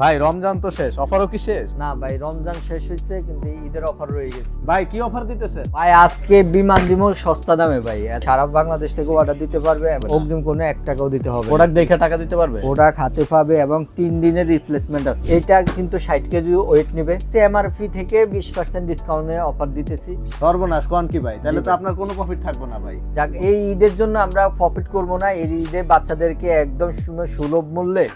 ভাই রমজান তো শেষ অফারও কি শেষ? না ভাই রমজান শেষ হয়েছে কিন্তু ঈদের অফার রয়ে গেছে। ভাই কি অফার দিতেছে? ভাই আজকে বিমান দিব সস্তা দামে ভাই সারা বাংলাদেশ থেকে অর্ডার দিতে পারবে অগ্রিম কোনো এক টাকাও দিতে হবে প্রোডাক্ট দেখে টাকা দিতে পারবে? প্রোডাক্ট হাতে পাবে এবং তিন দিনের রিপ্লেসমেন্ট আছে। এটা কিন্তু ষাট কেজি ওয়েট নেবে। এমআরপি থেকে বিশ পার্সেন্ট ডিসকাউন্টে অফার দিতেছি। সর্বনাশ কোন কি ভাই? তাহলে তো আপনার কোনো প্রফিট থাকবে না ভাই। যাক এই ঈদের জন্য আমরা প্রফিট করব না এই ঈদে বাচ্চাদেরকে একদম সুলভ মূল্যে।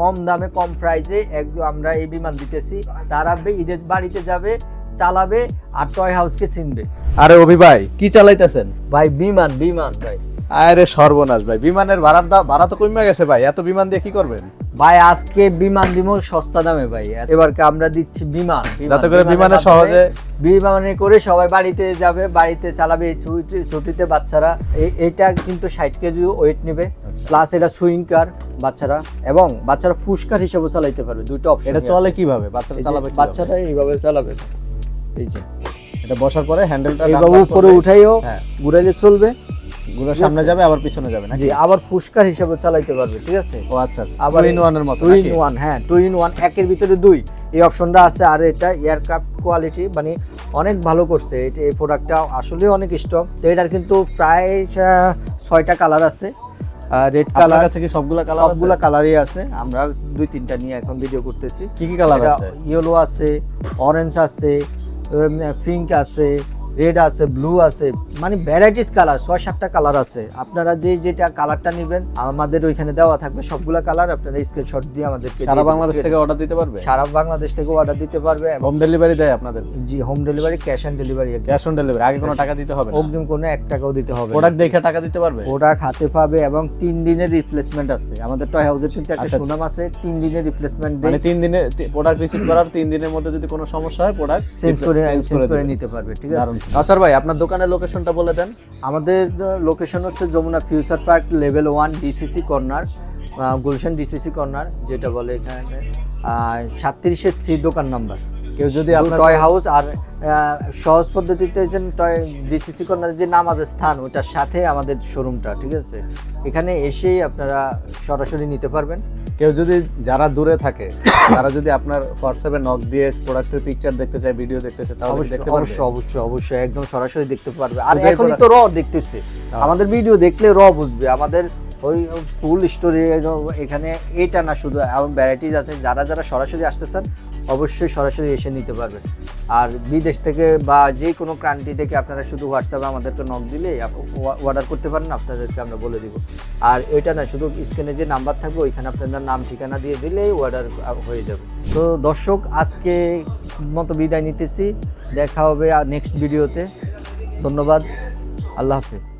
কম দামে কম প্রাইসে একদম আমরা এই বিমান দিতেছি। তারা ঈদের বাড়িতে যাবে চালাবে আর টয় হাউসকে চিনবে। আরে অভি ভাই কি চালাইতেছেন? ভাই বিমান বিমান ভাই। আরে সর্বনাশ ভাই বিমানের ভাড়ার দাম ভাড়া তো কমে গেছে ভাই এত বিমান দিয়ে কি করবেন? ভাই আজকে বিমান দিব সস্তা দামে ভাই এবারকে আমরা দিচ্ছি বিমান। যাতে করে বিমানে সহজে বিমানে করে সবাই বাড়িতে যাবে বাড়িতে চালাবে ছুটিতে বাচ্চারা। এই- এইটা কিন্তু ষাট কেজি ওয়েট নেবে। প্লাস এটা সুইং কার বাচ্চারা। এবং বাচ্চারা ফুসকার হিসেবে চালাইতে পারবে দুটো অপশন এটা চলে কীভাবে? বাচ্চারা চালাবে? বাচ্চারা এইভাবে চালাবে। এই যে। এটা বসার পরে হ্যান্ডেলটা এইভাবে উপরে উঠাইও হ্যাঁ। ঘুরাইলে চলবে। গুলো সামনে যাবে আবার পিছনে যাবে নাকি? জি আবার ফুসকার হিসেবে চালাইতে পারবে ঠিক আছে? ও আচ্ছা আবার ইন ওয়ানের মতো টু ইন ওয়ান হ্যাঁ টু ইন ওয়ান একের ভিতরে দুই। এই অপশনটা আছে আর এটা এয়ারক্রাফট কোয়ালিটি মানে অনেক ভালো করছে। এই প্রোডাক্টটা আসলে অনেক স্ট্রং তো এটার কিন্তু প্রায় ছয়টা কালার আছে। রেড কালার কাছে কি সবগুলা কালার আছে? সবগুলা কালারই আছে। আমরা দুই তিনটা নিয়ে এখন ভিডিও করতেছি। কি কি কালার আছে? ইয়েলো আছে অরেঞ্জ আছে পিঙ্ক আছে। রেড আছে ব্লু আছে মানে ভ্যারাইটিস কালার ছয় সাতটা কালার আছে। আপনারা যে যেটা কালারটা নেবেন আমাদের ওইখানে দেওয়া থাকবে সবগুলা কালার আপনারা স্ক্রিনশট দিয়ে আমাদেরকে সারা বাংলাদেশ থেকে অর্ডার দিতে পারবে? সারা বাংলাদেশ থেকে অর্ডার দিতে পারবে। হোম ডেলিভারি দেয় আপনাদের? জি home delivery cash on delivery cash on delivery আগে কোনো টাকা দিতে হবে অগ্রিম কোনো এক টাকাও দিতে হবে প্রোডাক্ট দেখে টাকা দিতে পারবে? প্রোডাক্ট হাতে পাবে এবং তিন দিনের রিপ্লেসমেন্ট আছে। আমাদের টয় হাউসের কিন্তু একটা আচ্ছা। সুনাম আছে তিন দিনের রিপ্লেসমেন্ট মানে তিন দিনে প্রোডাক্ট রিসিভ করার তিন দিনের মধ্যে যদি কোনো সমস্যা হয় প্রোডাক্ট চেঞ্জ করে চেঞ্জ করে নিতে পারবে ঠিক আছে? আসার ভাই, আপনার দোকানের লোকেশনটা বলে দেন। আমাদের লোকেশন হচ্ছে Jamuna Future Park level one DCC corner Gulshan DCC corner যেটা বলে এখানে সাতত্রিশের সি দোকান নাম্বার কেউ যদি আপনার টয় হাউস আর সহজ পদ্ধতিতে যে টয় ডিসিসি কর্নারের যে নামাজের স্থান ওটার সাথে আমাদের শোরুমটা ঠিক আছে? এখানে এসেই আপনারা সরাসরি নিতে পারবেন। কেউ যদি যারা দূরে থাকে তারা যদি আপনার হোয়াটসঅ্যাপে নক দিয়ে প্রোডাক্টের পিকচার দেখতে চায় ভিডিও দেখতে চায় তাহলে দেখতে পারবে? অবশ্যই অবশ্যই অবশ্যই একদম সরাসরি দেখতে পারবে। আর এখনই তো র দেখতেছে। আমাদের ভিডিও দেখলে র বুঝবে। আমাদের ওই ফুল স্টোরি এখানে এটা না শুধু এমন ভ্যারাইটিস আছে, যারা যারা সরাসরি আসতে চান অবশ্যই সরাসরি এসে নিতে পারবেন। আর বিদেশ থেকে বা যে কোনো ক্রান্তি থেকে আপনারা শুধু হোয়াটসঅ্যাপে আমাদেরকে নক দিলে অর্ডার করতে পারেন, আপনাদেরকে আমরা বলে দিব। আর এটা না, শুধু স্ক্রিনে যে নাম্বার থাকবে, ওইখানে আপনাদের নাম, ঠিকানা দিয়ে দিলেই অর্ডার হয়ে যাবে। তো দর্শক, আজকে মতো বিদায় নিতেছি। দেখা হবে আর নেক্সট ভিডিওতে ধন্যবাদ। আল্লাহ হাফেজ।